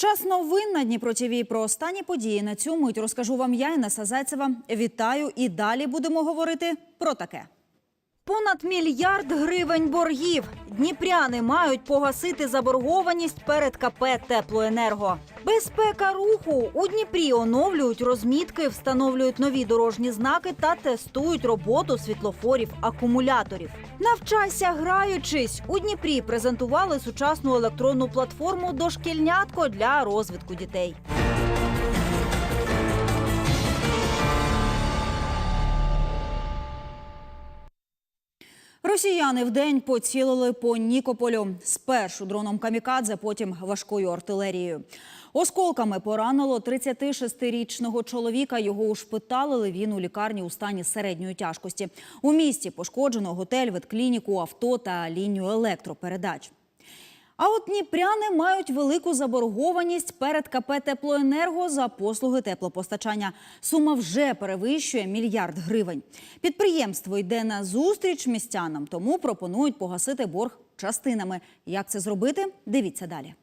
Час новин на Дніпро ТІВІ. Про останні події на цю мить розкажу вам я, Інеса Зайцева. Вітаю і далі будемо говорити про таке. Понад мільярд гривень боргів. Дніпряни мають погасити заборгованість перед КП «Теплоенерго». Безпека руху у Дніпрі оновлюють розмітки, встановлюють нові дорожні знаки та тестують роботу світлофорів акумуляторів. Навчайся граючись. У Дніпрі презентували сучасну електронну платформу Дошкільнятко для розвитку дітей. Росіяни вдень поцілили по Нікополю. Спершу дроном камікадзе, потім важкою артилерією. Осколками поранило 36-річного чоловіка. Його ушпиталили. Він у лікарні у стані середньої тяжкості. У місті пошкоджено готель, ветклініку, авто та лінію електропередач. А от дніпряни мають велику заборгованість перед КП «Теплоенерго» за послуги теплопостачання. Сума вже перевищує мільярд гривень. Підприємство йде на зустріч містянам, тому пропонують погасити борг частинами. Як це зробити? Дивіться далі.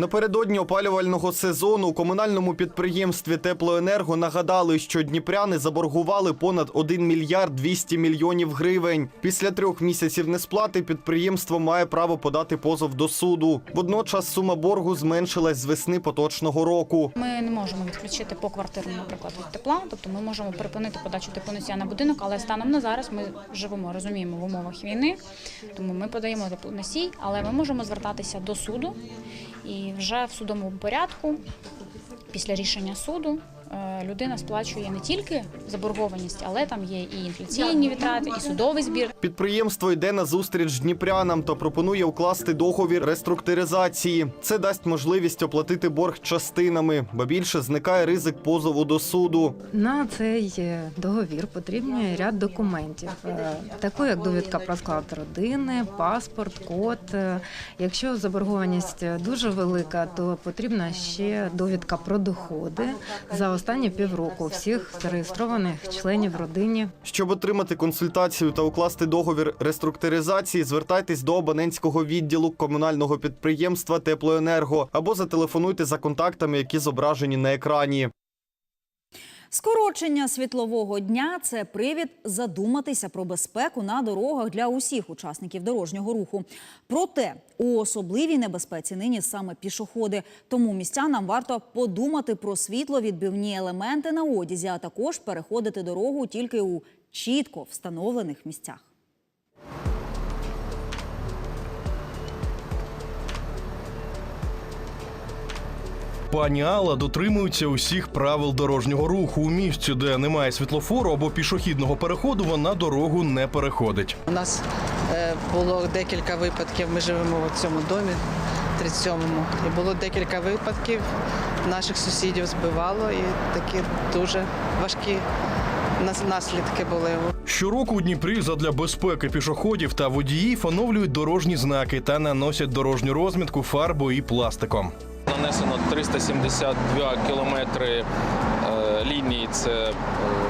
Напередодні опалювального сезону у комунальному підприємстві Теплоенерго нагадали, що дніпряни заборгували понад 1 мільярд 200 мільйонів гривень. Після трьох місяців несплати підприємство має право подати позов до суду. Водночас сума боргу зменшилась з весни поточного року. Ми не можемо відключити по квартиру, наприклад, від тепла. Тобто ми можемо припинити подачу теплоносія на будинок, але станом на зараз ми живемо, розуміємо в умовах війни, тому ми подаємо теплоносій, але ми можемо звертатися до суду і вже в судовому порядку, після рішення суду. Е, Людина сплачує не тільки заборгованість, але там є і інфляційні витрати, і судовий збір. Підприємство йде на зустріч дніпрянам та пропонує укласти договір реструктуризації. Це дасть можливість оплатити борг частинами, бо більше зникає ризик позову до суду. На цей е, договір потрібні ряд документів, е, таку як довідка про склад родини, паспорт, код. Якщо заборгованість дуже велика, то потрібна ще довідка про доходи за останні півроку всіх зареєстрованих членів родині. Щоб отримати консультацію та укласти договір реструктуризації, звертайтесь до абонентського відділу комунального підприємства Теплоенерго або зателефонуйте за контактами, які зображені на екрані. Скорочення світлового дня це привід задуматися про безпеку на дорогах для усіх учасників дорожнього руху. Проте у особливій небезпеці нині саме пішоходи. Тому містянам варто подумати про світловідбивні елементи на одязі, а також переходити дорогу тільки у чітко встановлених місцях. Пані Алла дотримується усіх правил дорожнього руху. У місці, де немає світлофору або пішохідного переходу, вона дорогу не переходить. У нас е, було декілька випадків. Ми живемо в цьому домі 37-му. І було декілька випадків. Наших сусідів збивало, і такі дуже важкі наслідки були. Щороку у Дніпрі задля безпеки пішоходів та водіїв оновлюють дорожні знаки та наносять дорожню розмітку фарбою і пластиком. Нанесено 372 кілометри е, лінії це е,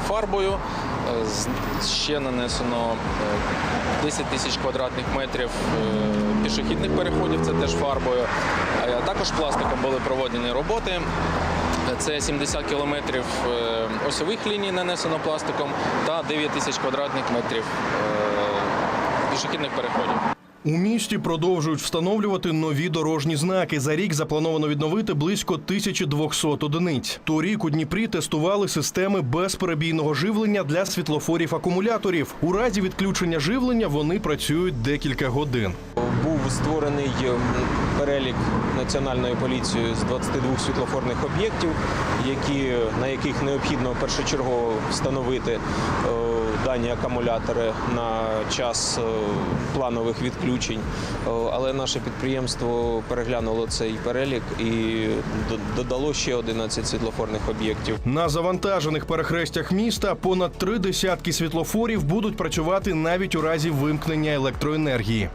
фарбою. Е, Ще нанесено е, 10 тисяч квадратних метрів пішохідних переходів, це теж фарбою. Також пластиком були проведені роботи. Це 70 кілометрів осьових ліній нанесено пластиком та 9 тисяч квадратних метрів пішохідних переходів. У місті продовжують встановлювати нові дорожні знаки. За рік заплановано відновити близько 1200 одиниць. Торік у Дніпрі тестували системи безперебійного живлення для світлофорів акумуляторів. У разі відключення живлення вони працюють декілька годин. Був створений е, перелік національною поліцією з 22 світлофорних об'єктів, на яких необхідно першочергово встановити е, дані акумулятори на час е, планових відключень. Е, Але наше підприємство переглянуло цей перелік і додало ще 11 світлофорних об'єктів. На завантажених перехрестях міста понад три десятки світлофорів будуть працювати навіть у разі вимкнення електроенергії.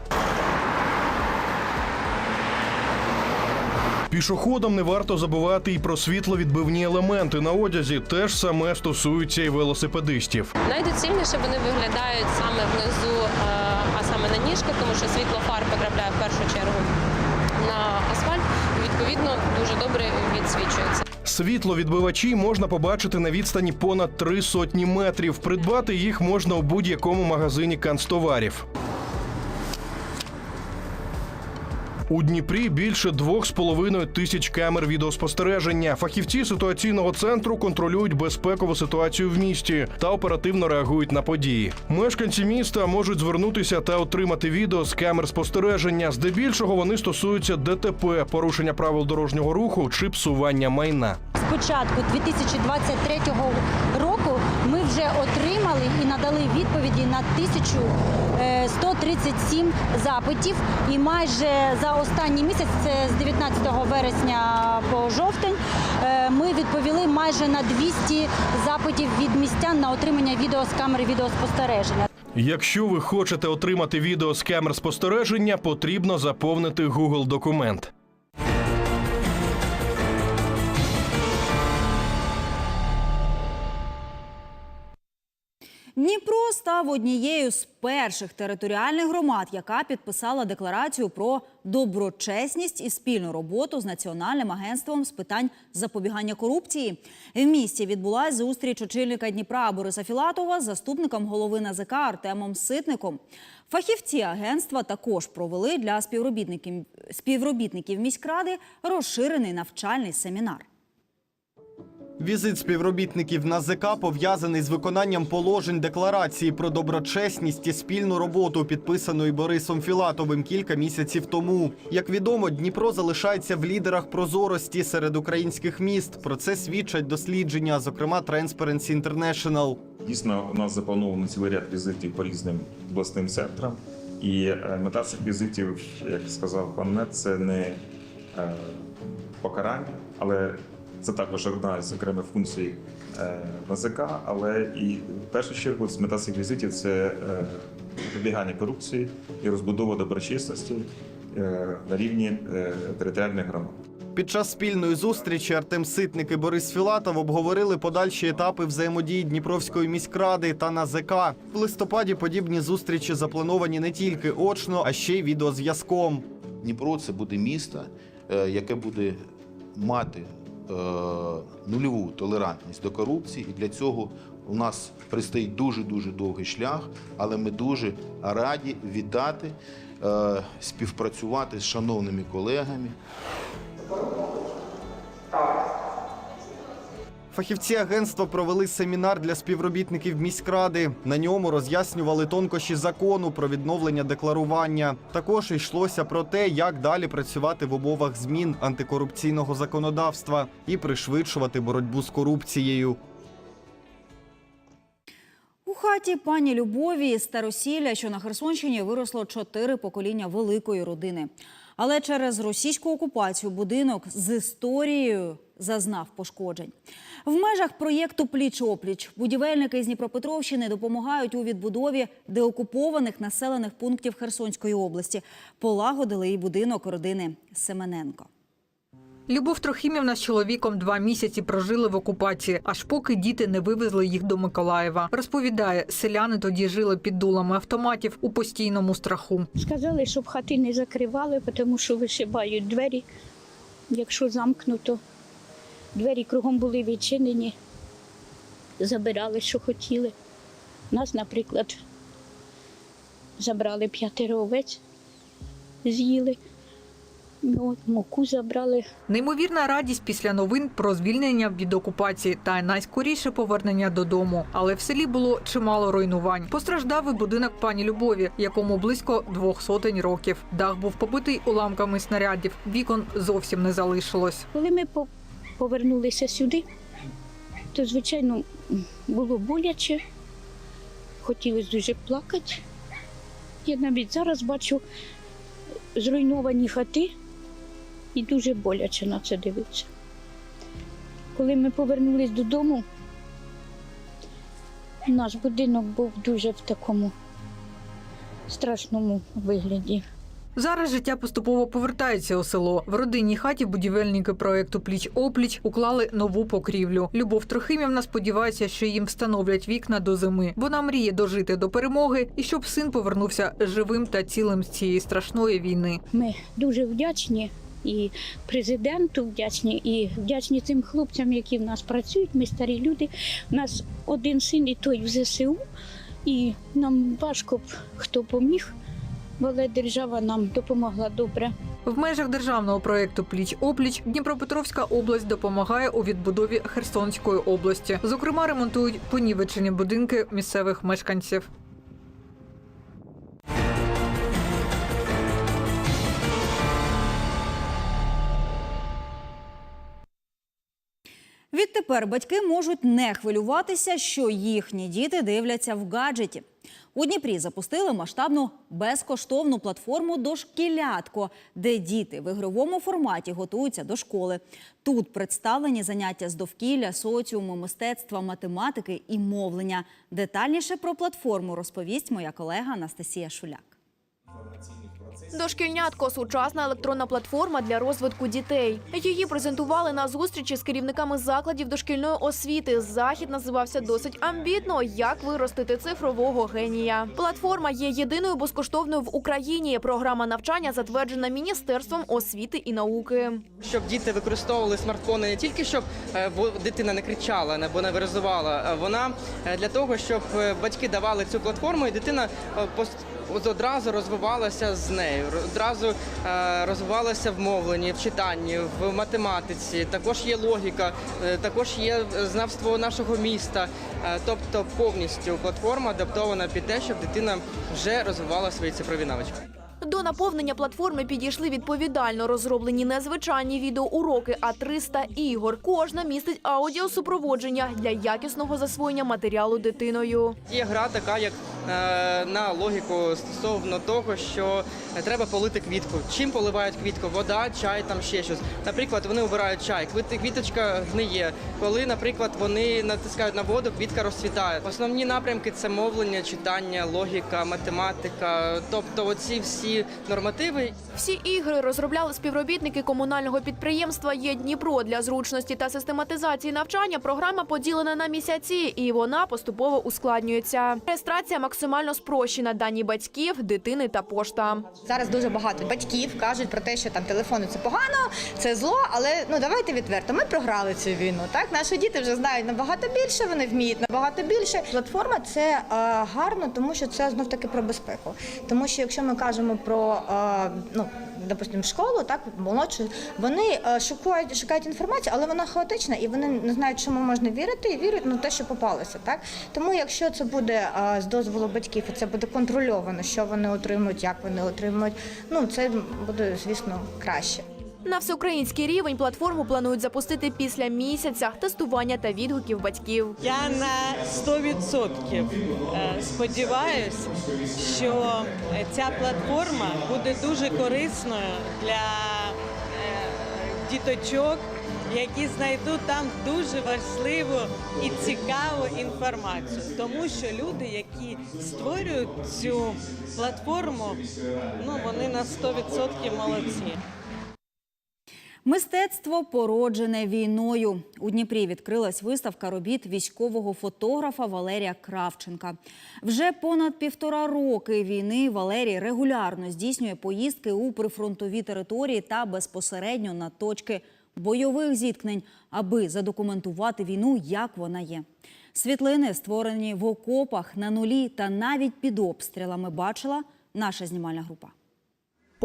Пішоходам не варто забувати і про світловідбивні елементи на одязі. Теж саме стосується і велосипедистів. Найдоцільніше вони виглядають саме внизу, е, а саме на ніжках, тому що світло фар потрапляє в першу чергу на асфальт. відповідно дуже добре відсвічується. Світловідбивачі можна побачити на відстані понад три сотні метрів. Придбати їх можна у будь-якому магазині канцтоварів. У Дніпрі більше двох з половиною тисяч камер відеоспостереження. Фахівці ситуаційного центру контролюють безпекову ситуацію в місті та оперативно реагують на події. Мешканці міста можуть звернутися та отримати відео з камер спостереження. Здебільшого вони стосуються ДТП, порушення правил дорожнього руху чи псування майна. З початку 2023 року ми вже отримали надали відповіді на 1137 запитів. І майже за останній місяць, це з 19 вересня по жовтень, е, ми відповіли майже на 200 запитів від містян на отримання відео з камери відеоспостереження. Якщо ви хочете отримати відео з камер спостереження, потрібно заповнити Google документ. Дніпро став однією з перших територіальних громад, яка підписала декларацію про доброчесність і спільну роботу з Національним агентством з питань запобігання корупції. В місті відбулася зустріч очільника Дніпра Бориса Філатова з заступником голови НАЗК Артемом Ситником. Фахівці агентства також провели для співробітників співробітників міськради розширений навчальний семінар. Візит співробітників НАЗК пов'язаний з виконанням положень декларації про доброчесність і спільну роботу, підписаної Борисом Філатовим кілька місяців тому. Як відомо, Дніпро залишається в лідерах прозорості серед українських міст. Про це свідчать дослідження, зокрема Transparency International. Дійсно, у нас заплановано цілий ряд візитів по різним обласним центрам. І е, мета цих візитів, як сказав пан Нет, це не е, покарання, але це також одна з окремих функцій е, НАЗК. Але і в першу чергу мета цих візитів це е, запобігання корупції і розбудова доброчесності е, на рівні територіальних громад. Під час спільної зустрічі Артем Ситник і Борис Філатов обговорили подальші етапи взаємодії Дніпровської міськради та НАЗК. В листопаді подібні зустрічі заплановані не тільки очно, а ще й відеозв'язком. Дніпро це буде місто, яке буде мати нульову толерантність до корупції, і для цього у нас пристоїть дуже дуже довгий шлях, але ми дуже раді вітати, е, співпрацювати з шановними колегами. Фахівці агентства провели семінар для співробітників міськради. На ньому роз'яснювали тонкощі закону про відновлення декларування. Також йшлося про те, як далі працювати в умовах змін антикорупційного законодавства і пришвидшувати боротьбу з корупцією. У хаті пані Любові Старосілля, що на Херсонщині, виросло чотири покоління великої родини. Але через російську окупацію будинок з історією зазнав пошкоджень. В межах проєкту Пліч-опліч будівельники з Дніпропетровщини допомагають у відбудові деокупованих населених пунктів Херсонської області. Полагодили і будинок родини Семененко. Любов Трохимівна з чоловіком два місяці прожили в окупації, аж поки діти не вивезли їх до Миколаєва. Розповідає, селяни тоді жили під дулами автоматів у постійному страху. Сказали, щоб хати не закривали, тому що вишибають двері, якщо замкнуто. Двері кругом були відчинені, забирали, що хотіли. Нас, наприклад, забрали п'ятеро овець, з'їли, от, муку забрали. Неймовірна радість після новин про звільнення від окупації та найскоріше повернення додому. Але в селі було чимало руйнувань. Постраждав і будинок пані Любові, якому близько двох сотень років. Дах був побитий уламками снарядів. Вікон зовсім не залишилось. Коли ми повернулися сюди, то, звичайно, було боляче, хотілося дуже плакати. Я навіть зараз бачу зруйновані хати і дуже боляче на це дивитися. Коли ми повернулись додому, наш будинок був дуже в такому страшному вигляді. Зараз життя поступово повертається у село. В родинній хаті будівельники проекту Пліч опліч уклали нову покрівлю. Любов Трохимівна сподівається, що їм встановлять вікна до зими. Вона мріє дожити до перемоги і щоб син повернувся живим та цілим з цієї страшної війни. Ми дуже вдячні і президенту вдячні, і вдячні цим хлопцям, які в нас працюють. Ми старі люди. У нас один син, і той в ЗСУ, і нам важко б хто поміг, але держава нам допомогла добре. В межах державного проєкту Пліч опліч Дніпропетровська область допомагає у відбудові Херсонської області. Зокрема, ремонтують понівечені будинки місцевих мешканців. Відтепер батьки можуть не хвилюватися, що їхні діти дивляться в гаджеті. У Дніпрі запустили масштабну безкоштовну платформу Дошкілятко, де діти в ігровому форматі готуються до школи. Тут представлені заняття з довкілля, соціуму, мистецтва, математики і мовлення. Детальніше про платформу розповість моя колега Анастасія Шуляк. Дошкільнятко сучасна електронна платформа для розвитку дітей. Її презентували на зустрічі з керівниками закладів дошкільної освіти. Захід називався досить амбітно як виростити цифрового генія. Платформа є єдиною безкоштовною в Україні. Програма навчання затверджена міністерством освіти і науки. Щоб діти використовували смартфони не тільки щоб е, дитина не кричала або не виразувала, вона е, для того, щоб е, батьки давали цю платформу, і дитина одразу розвивалася з нею, одразу е, розвивалася в мовленні, в читанні, в математиці. Також є логіка, е, також є знавство нашого міста. Е, Тобто повністю платформа адаптована під те, щоб дитина вже розвивала свої цифрові навички. До наповнення платформи підійшли відповідально розроблені не звичайні відеоуроки, а 300 ігор. Кожна містить аудіосупроводження для якісного засвоєння матеріалу дитиною. Є гра така, як е, на логіку стосовно того, що треба полити квітку. Чим поливають квітку? Вода, чай, там ще щось. Наприклад, вони обирають чай, квіт- квіточка гниє. Коли, наприклад, вони натискають на воду, квітка розцвітає. Основні напрямки це мовлення, читання, логіка, математика. Тобто, оці всі нормативи. Всі ігри розробляли співробітники комунального підприємства «Є Дніпро». Для зручності та систематизації навчання програма поділена на місяці, і вона поступово ускладнюється. Реєстрація максимально спрощена. Дані батьків, дитини та пошта. Зараз дуже багато батьків кажуть про те, що там телефони це погано, це зло. Але ну давайте відверто. Ми програли цю війну. Так наші діти вже знають набагато більше. Вони вміють набагато більше. Платформа це гарно, тому що це знов таки про безпеку. Тому що якщо ми кажемо про ну. допустим школу, так молодшу, вони е, шукають, шукають інформацію, але вона хаотична, і вони не знають, чому можна вірити, і вірять на те, що попалося. Так тому, якщо це буде з дозволу батьків, і це буде контрольовано, що вони отримують, як вони отримують, ну це буде звісно краще. На всеукраїнський рівень платформу планують запустити після місяця тестування та відгуків батьків. Я на 100% е, сподіваюся, що е, ця платформа буде дуже корисною для е, діточок, які знайдуть там дуже важливу і цікаву інформацію. Тому що люди, які створюють цю платформу, ну вони на 100% молодці. Мистецтво породжене війною. У Дніпрі відкрилась виставка робіт військового фотографа Валерія Кравченка. Вже понад півтора роки війни Валерій регулярно здійснює поїздки у прифронтові території та безпосередньо на точки бойових зіткнень, аби задокументувати війну, як вона є. Світлини, створені в окопах на нулі та навіть під обстрілами, бачила наша знімальна група.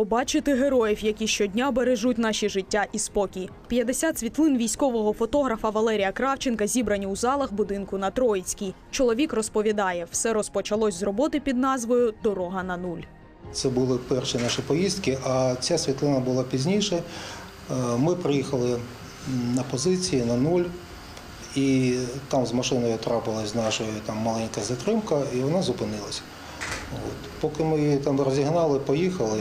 Побачити героїв, які щодня бережуть наші життя і спокій. 50 світлин військового фотографа Валерія Кравченка зібрані у залах будинку на Троїцькій. Чоловік розповідає, все розпочалось з роботи під назвою Дорога на нуль. Це були перші наші поїздки, а ця світлина була пізніше. Е, Ми приїхали на позиції на нуль, і там з машиною трапилась з нашою там маленька затримка, і вона зупинилася. От. Поки ми її там розігнали, поїхали,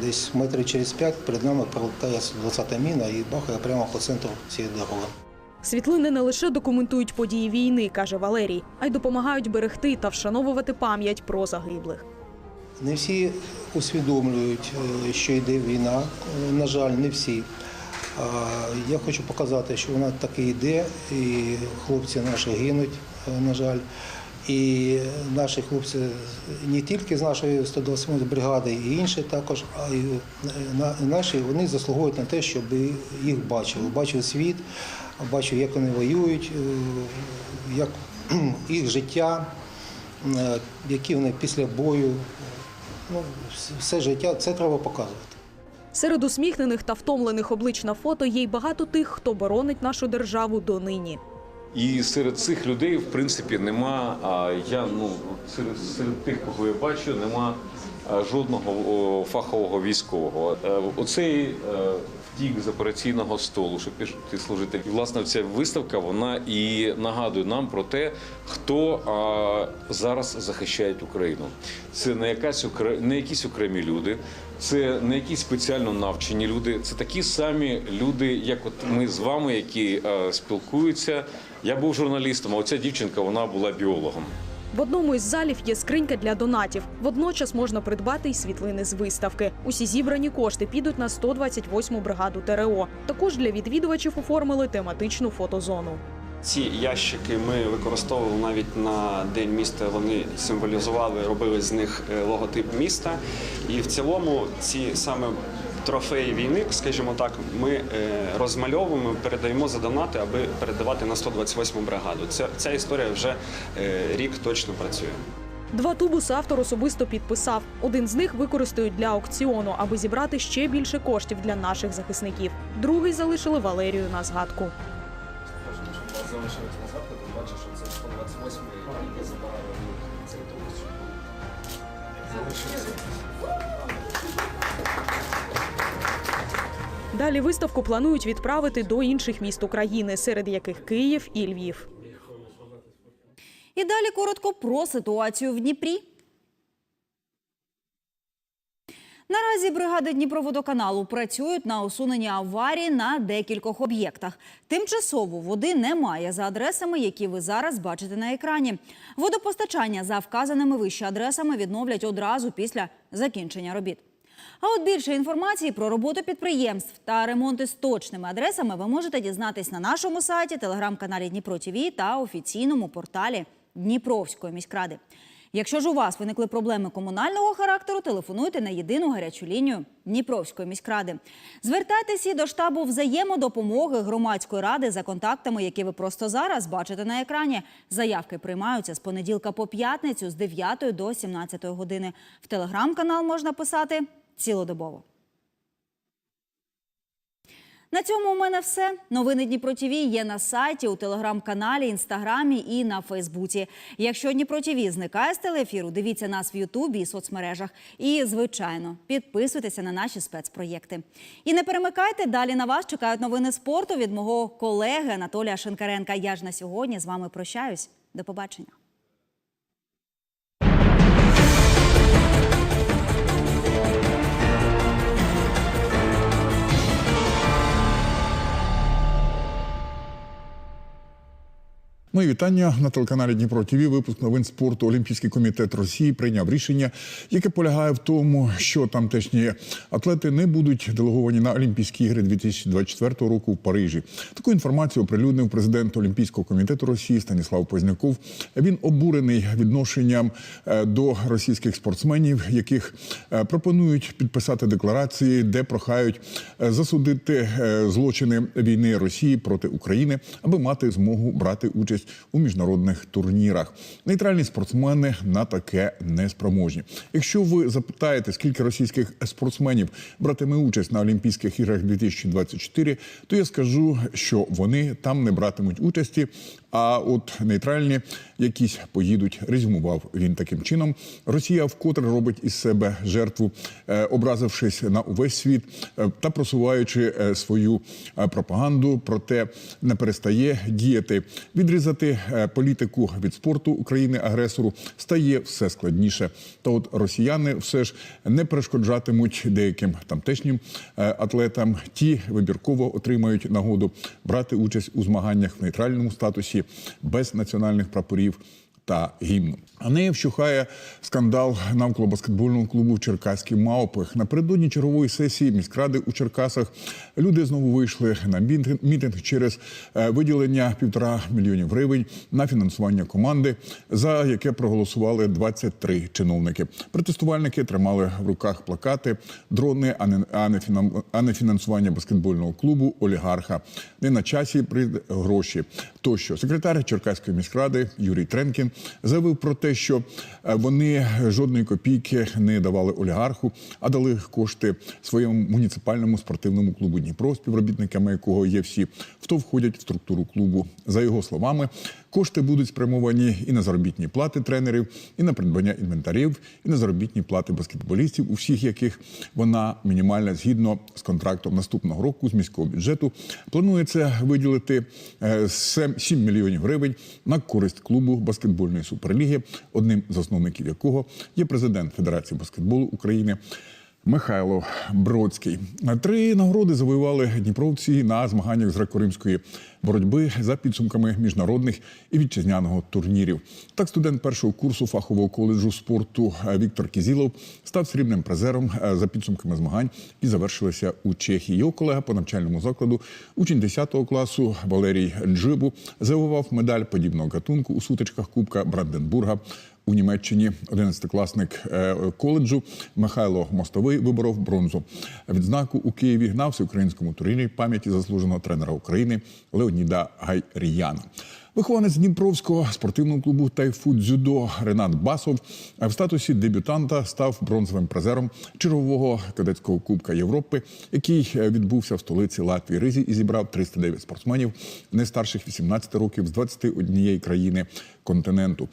десь метрів через п'ять перед нами прилетає 20-та міна і бахає прямо по центру цієї дороги. Світлини не лише документують події війни, каже Валерій, а й допомагають берегти та вшановувати пам'ять про загиблих. Не всі усвідомлюють, е, що йде війна. На жаль, не всі. Я хочу показати, що вона таки йде, і хлопці наші гинуть, е, на жаль. І наші хлопці не тільки з нашої 128 бригади, і інші також, а й наші вони заслуговують на те, щоб їх бачили. Бачив світ, бачив, як вони воюють, е, як їх життя, е, які вони після бою. Ну, все життя це треба показувати. Серед усміхнених та втомлених облич на фото є й багато тих, хто боронить нашу державу донині. І серед цих людей, в принципі, нема. Я ну серед, серед тих, кого я бачу, нема жодного фахового військового. Е, Оцей е, втік з операційного столу, щоб піти служити. І власне ця виставка вона і нагадує нам про те, хто зараз захищає Україну. Це не якась не якісь окремі люди. Це не якісь спеціально навчені люди. Це такі самі люди, як от ми з вами, які е, спілкуються. Я був журналістом, а оця дівчинка вона була біологом. В одному із залів є скринька для донатів. Водночас можна придбати й світлини з виставки. Усі зібрані кошти підуть на 128-му бригаду ТРО. Також для відвідувачів оформили тематичну фотозону. Ці ящики ми використовували навіть на день міста. Вони символізували, робили з них е, логотип міста. І в цілому ці саме трофеї війни, скажімо так, ми е, розмальовуємо, передаємо за донати, аби передавати на 128 бригаду. Це ця історія вже е, рік точно працює. Два тубуси автор особисто підписав. Один з них використають для аукціону, аби зібрати ще більше коштів для наших захисників. Другий залишили Валерію на згадку. залишились на запит, бачиш, що це 128 і забирали цей тубус. Далі виставку планують відправити до інших міст України, серед яких Київ і Львів. І далі коротко про ситуацію в Дніпрі. Наразі бригади Дніпроводоканалу працюють на усуненні аварії на декількох об'єктах. Тимчасово води немає за адресами, які ви зараз бачите на екрані. Водопостачання за вказаними вище адресами відновлять одразу після закінчення робіт. А от більше інформації про роботу підприємств та ремонти з точними адресами ви можете дізнатись на нашому сайті, телеграм-каналі Дніпро ТІВІ та офіційному порталі Дніпровської міськради. Якщо ж у вас виникли проблеми комунального характеру, телефонуйте на єдину гарячу лінію Дніпровської міськради. Звертайтеся до штабу взаємодопомоги громадської ради за контактами, які ви просто зараз бачите на екрані. Заявки приймаються з понеділка по п'ятницю з 9 до 17 години. В телеграм-канал можна писати цілодобово. На цьому у мене все. Новини Дніпро ТІВІ є на сайті, у телеграм-каналі, інстаграмі і на Фейсбуці. Якщо Дніпро ТІВІ зникає з телеефіру, дивіться нас в Ютубі і соцмережах. І, звичайно, підписуйтеся на наші спецпроєкти. І не перемикайте, далі на вас чекають новини спорту від мого колеги Анатолія Шинкаренка. Я ж на сьогодні з вами прощаюсь. До побачення. Мої вітання на телеканалі Дніпро ТВ. Випуск новин спорту. Олімпійський комітет Росії прийняв рішення, яке полягає в тому, що тамтешні атлети не будуть делеговані на Олімпійські ігри 2024 року в Парижі. Таку інформацію оприлюднив президент Олімпійського комітету Росії Станіслав Позняков. Він обурений відношенням е, до російських спортсменів, яких е, пропонують підписати декларації, де прохають е, засудити злочини війни Росії проти України, аби мати змогу брати участь у міжнародних турнірах. Нейтральні спортсмени на таке не спроможні. Якщо ви запитаєте, скільки російських спортсменів братиме участь на Олімпійських іграх 2024, то я скажу, що вони там не братимуть участі. А от нейтральні якісь поїдуть, резюмував він таким чином. Росія вкотре робить із себе жертву, е, образившись на увесь світ е, та просуваючи е, свою пропаганду, проте не перестає діяти. Відрізати політику від спорту України агресору стає все складніше. Та от росіяни все ж не перешкоджатимуть деяким тамтешнім атлетам. Ті вибірково отримають нагоду брати участь у змаганнях в нейтральному статусі без національних прапорів. Та гімну. А не вщухає скандал навколо баскетбольного клубу Черкаські мавпи. Напередодні чергової сесії міськради у Черкасах люди знову вийшли на мітинг- через е, виділення півтора мільйонів гривень на фінансування команди, за яке проголосували 23 чиновники. Протестувальники тримали в руках плакати, дрони, а не, фінансування баскетбольного клубу олігарха. Не на часі прийде гроші. Тощо секретар Черкаської міськради Юрій Тренкін заявив про те, що е, вони жодної копійки не давали олігарху, а дали кошти своєму муніципальному спортивному клубу Дніпро, співробітниками якого є всі, хто входять в структуру клубу. За його словами, кошти будуть спрямовані і на заробітні плати тренерів, і на придбання інвентарів, і на заробітні плати баскетболістів, у всіх яких вона мінімальна згідно з контрактом наступного року з міського бюджету. Планується виділити е, сем- 7 мільйонів гривень на користь клубу баскетбольної суперліги, одним з засновників якого є президент Федерації баскетболу України. Михайло Бродський три нагороди завоювали дніпровці на змаганнях з греко-римської боротьби за підсумками міжнародних і вітчизняного турнірів. Так, студент першого курсу фахового коледжу спорту Віктор Кізілов став срібним призером е, за підсумками змагань, які завершилися у Чехії. Його колега по навчальному закладу, учень 10 класу Валерій Джибу, завоював медаль подібного гатунку у сутичках Кубка Бранденбурга. У Німеччині 11-класник е, коледжу Михайло Мостовий виборов бронзу. Відзнаку у Києві гнався українському турнірі пам'яті заслуженого тренера України Леоніда Гайріяна. Вихованець Дніпровського спортивного клубу Тайфу Дзюдо Ренат Басов в статусі дебютанта став бронзовим призером чергового кадетського кубка Європи, який е, відбувся в столиці Латвії Ризі і зібрав 309 спортсменів не старших 18 років з 21 країни континенту.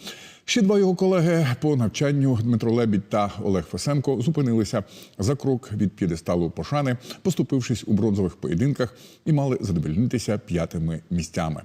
Ще два його колеги по навчанню Дмитро Лебідь та Олег Фесенко зупинилися за крок від п'єдесталу пошани, поступившись у бронзових поєдинках і мали задовольнитися п'ятими місцями.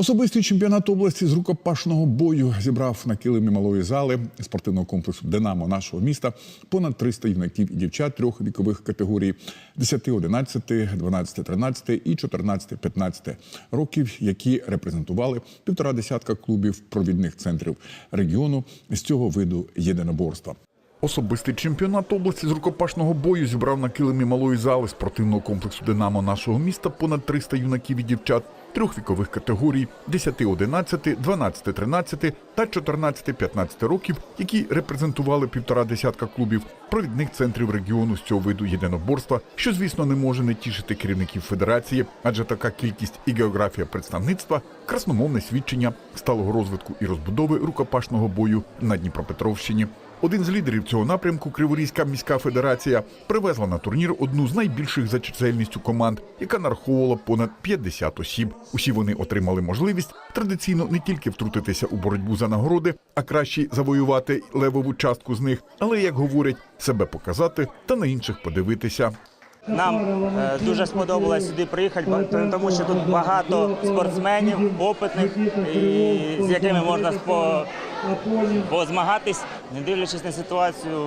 Особистий чемпіонат області з рукопашного бою зібрав на килимі малої зали спортивного комплексу Динамо нашого міста понад 300 юнаків і дівчат трьох вікових категорій 10, 11, 12, 13 і 14, 15 років, які репрезентували півтора десятка клубів провідних центрів регіону з цього виду єдиноборства. Особистий чемпіонат області з рукопашного бою зібрав на килимі малої зали спортивного комплексу Динамо нашого міста понад 300 юнаків і дівчат трьох вікових категорій 10, 11, 12, 13 та 14, 15 років, які репрезентували півтора десятка клубів провідних центрів регіону з цього виду єдиноборства, що звісно не може не тішити керівників федерації, адже така кількість і географія представництва красномовне свідчення сталого розвитку і розбудови рукопашного бою на Дніпропетровщині. Один з лідерів цього напрямку Криворізька міська федерація привезла на турнір одну з найбільших за чисельністю команд, яка нараховувала понад 50 осіб. Усі вони отримали можливість традиційно не тільки втрутитися у боротьбу за нагороди, а краще завоювати левову частку з них, але як говорять, себе показати та на інших подивитися. Нам е, дуже сподобалось сюди приїхати, тому що тут багато спортсменів, опитних, з якими можна позмагатись, не дивлячись на ситуацію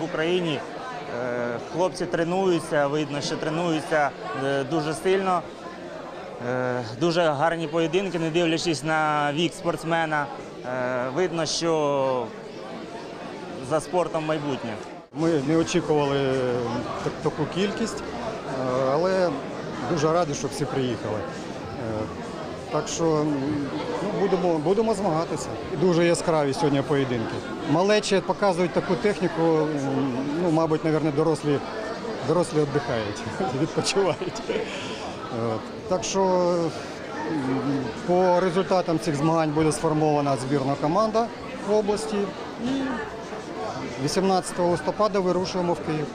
в, Україні. Е, Хлопці тренуються, видно, що тренуються е, дуже сильно. Дуже гарні поєдинки, не дивлячись на вік спортсмена. Видно, що за спортом майбутнє. Ми не очікували таку кількість, е, але дуже раді, що всі приїхали. Е, Так що ну, будемо, будемо змагатися. Дуже яскраві сьогодні поєдинки. Малечі показують таку техніку, ну, мабуть, мабуть, дорослі, дорослі віддихають, відпочивають. Так що по результатам цих змагань буде сформована збірна команда в області. І 18 листопада вирушуємо в Київ.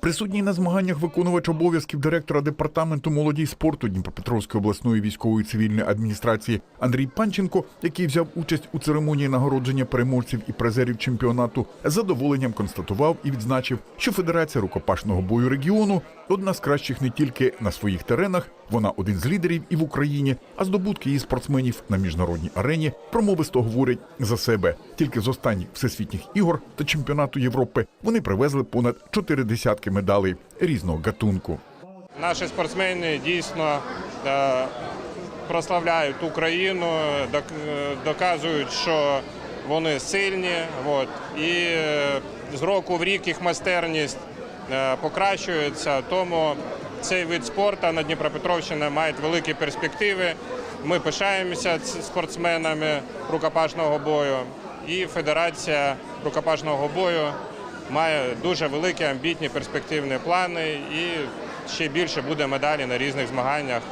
Присутній на змаганнях виконувач обов'язків директора департаменту молоді й спорту Дніпропетровської обласної військової цивільної адміністрації Андрій Панченко, який взяв участь у церемонії нагородження переможців і призерів чемпіонату, з задоволенням констатував і відзначив, що Федерація рукопашного бою регіону одна з кращих не тільки на своїх теренах, вона один з лідерів і в Україні, а здобутки її спортсменів на міжнародній арені промовисто говорять за себе. Тільки з останніх всесвітніх ігор та чемпіонату Європи вони привезли понад чотири десятки медалей різного гатунку. Наші спортсмени дійсно е, прославляють Україну, е, доказують, що вони сильні. От. І е, з року в рік їх майстерність покращується. Тому цей вид спорту на Дніпропетровщині має великі перспективи. Ми пишаємося спортсменами рукопашного бою. І Федерація рукопашного бою має дуже великі амбітні перспективні плани і ще більше буде медалі на різних змаганнях,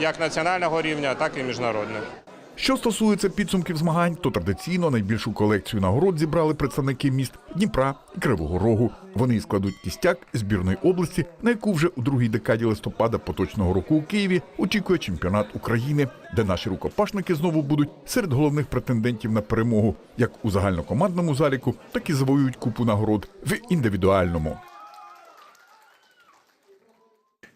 як національного рівня, так і міжнародних. Що стосується підсумків змагань, то традиційно найбільшу колекцію нагород зібрали представники міст Дніпра і Кривого Рогу. Вони складуть кістяк збірної області, на яку вже у другій декаді листопада поточного року у Києві очікує чемпіонат України, де наші рукопашники знову будуть серед головних претендентів на перемогу як у загальнокомандному заліку, так і завоюють купу нагород в індивідуальному.